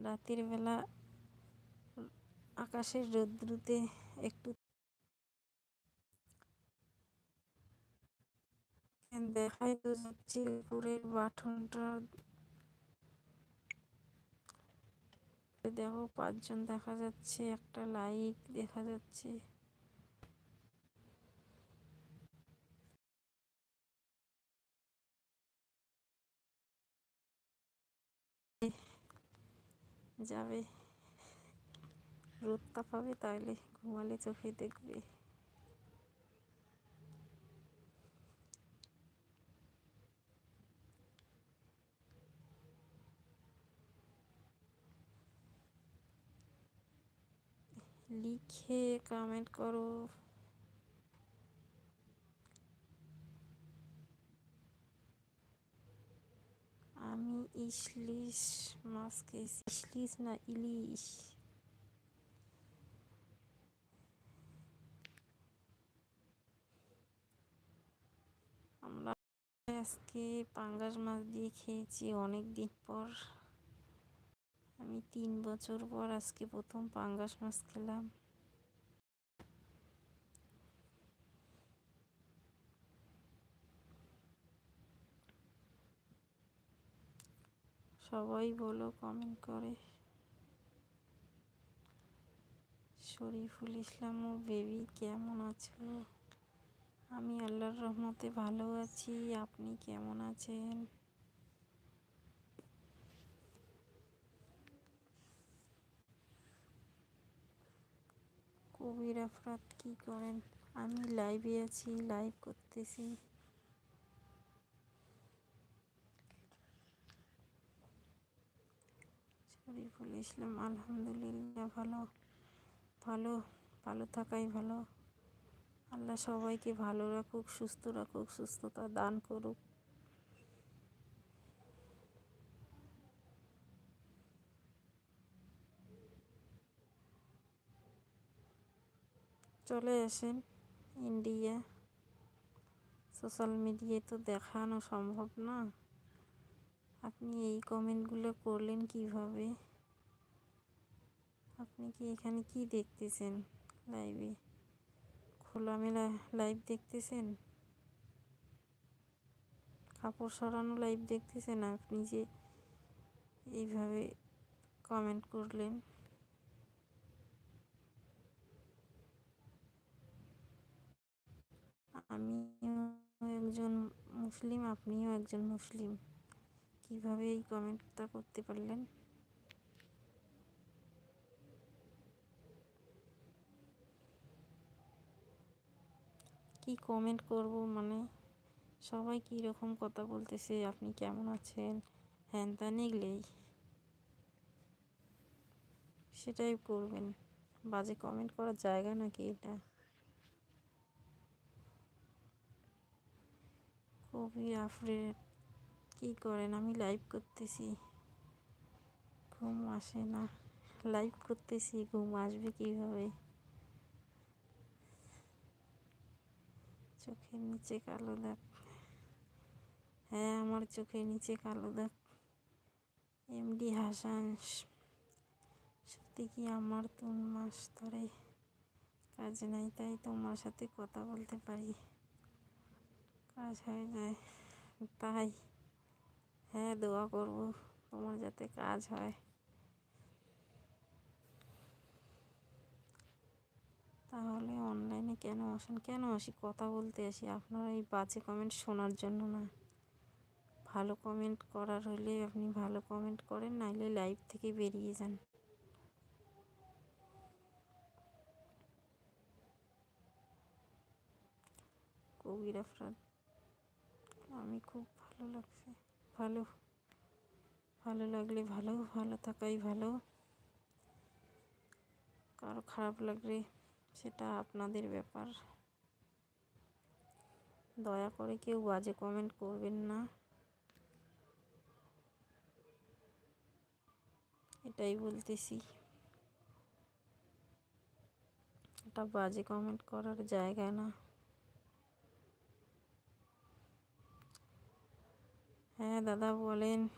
রাতের বেলা আকাশের রৌদ্রুতে একটু দেখাই তো যাচ্ছে উপরের বাঠনটা দেখো পাঁচজন দেখা যাচ্ছে, একটা লাইট দেখা যাচ্ছে। যাবে। রোদটা পাবে তাহলে ঘুমালে চোখে দেখবে। লিখে কমেন্ট করো। আমি ইসলিশ মাছ খেয়েছি ইসলিশ না ইলিশ? আমরা আজকে পাঙ্গাস মাছ দিয়ে খেয়েছি অনেক দিন পর। আমি তিন বছর পর আজকে প্রথম পাঙ্গাস মাছ খেলাম। সবাই বলো কমেন্ট করে। শরীফুল ইসলাম ও বেবি কেমন আছো? আমি আল্লাহর রহমতে ভালো আছি, আপনি কেমন আছেন? কবির আফরাত কি করেন? আমি লাইভে আছি লাইভ করতেছি। শরীফুল ইসলাম আলহামদুলিল্লাহ ভালো ভালো ভালো থাকাই ভালো। আল্লাহ সবাইকে ভালো রাখুক, সুস্থ রাখুক, সুস্থতা দান করুক। চলে আসেন ইন্ডিয়া। সোশ্যাল মিডিয়ায় তো দেখানো সম্ভব না। আপনি এই কমেন্টগুলো করলেন কীভাবে? আপনি কি এখানে কি দেখতেছেন? লাইভে খোলামেলা লাইভ দেখতেছেন? কাপড় সরানো লাইভ দেখতেছেন আপনি যে এইভাবে কমেন্ট করলেন? আমিও একজন মুসলিম, আপনিও একজন মুসলিম। কীভাবে এই কমেন্টটা করতে পারলেন? কি কমেন্ট করব? মানে সবাই কী রকম কথা বলতেছে? আপনি কেমন আছেন? হ্যান ত্যান এগুলোই। সেটাই করবেন। বাজে কমেন্ট করার জায়গা নাকি এটা? কবি আফরে কি করেন? আমি লাইভ করতেছি। ঘুম আসে না। লাইভ করতেছি। ঘুম আসবে কীভাবে? চোখের নিচে কালো দাগ। হ্যাঁ আমার চোখের নিচে কালো দাগ। এমডি হাসান, সত্যি কি আমার তিন মাস ধরে কাজ নাই, তাই তোমার সাথে কথা বলতে পারি। কাজ হয়ে যায়, তাই। হ্যাঁ দোয়া করব তোমার যাতে কাজ হয়। তাহলে কেন আসেন? কেন আসি? কথা বলতে আসি। আপনারা এই বাজে কমেন্ট শোনার জন্য না। ভালো কমেন্ট করার হলে আপনি ভালো কমেন্ট করেন, নাইলে লাইভ থেকে বেরিয়ে যান। কবির আফরাদ আমি খুব ভালো লাগছে। ভালো। ভালো লাগলে ভালো ভালো থাকাই ভালো। কারও খারাপ লাগলে সেটা আপনাদের ব্যাপার। দয়া করে কেউ বাজে কমেন্ট করবেন না। এটাই বলতেছি। এটা বাজে কমেন্ট করার জায়গা না। হ্যাঁ দাদা বলেন।